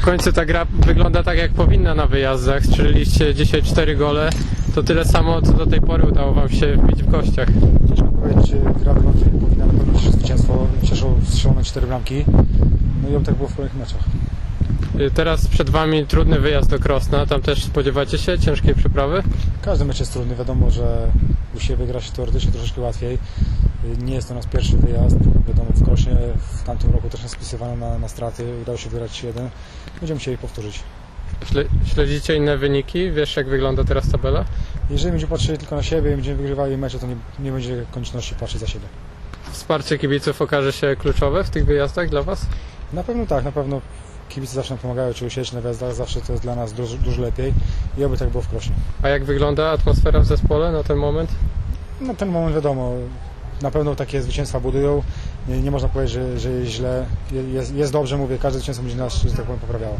W końcu ta gra wygląda tak jak powinna na wyjazdach. Strzeliliście dzisiaj 4 gole. To tyle samo, co do tej pory udało wam się wbić w kościach. Ciężko powiedzieć, czy gra powinna, cieszy zwycięstwo, cieszą strzelone cztery bramki. No i oby tak było w kolejnych meczach. Y, Teraz przed wami trudny wyjazd do Krosna. Tam też spodziewacie się ciężkiej przeprawy? Każdy mecz jest trudny, wiadomo, że u siebie gra się teoretycznie troszeczkę łatwiej. Nie jest to nasz pierwszy wyjazd, wiadomo w tamtym roku też nas spisywano na, na straty, udało się wygrać 3-1. Będziemy chcieli powtórzyć. Śle- Śledzicie inne wyniki? Wiesz jak wygląda teraz tabela? Jeżeli będziemy patrzyli tylko na siebie i będziemy wygrywali mecze, to nie, nie będzie konieczności patrzeć za siebie. Wsparcie kibiców okaże się kluczowe w tych wyjazdach dla was? Na pewno tak, na pewno kibice zawsze nam pomagają, czy usiąść na wjazdach, zawsze to jest dla nas dużo, dużo lepiej i oby tak było w Krośnie. A jak wygląda atmosfera w zespole na ten moment? No ten moment wiadomo, na pewno takie zwycięstwa budują, nie, nie można powiedzieć, że, że jest źle, Je- jest, jest dobrze, mówię, każde zwycięstwo będzie nas, że tak powiem, poprawiało.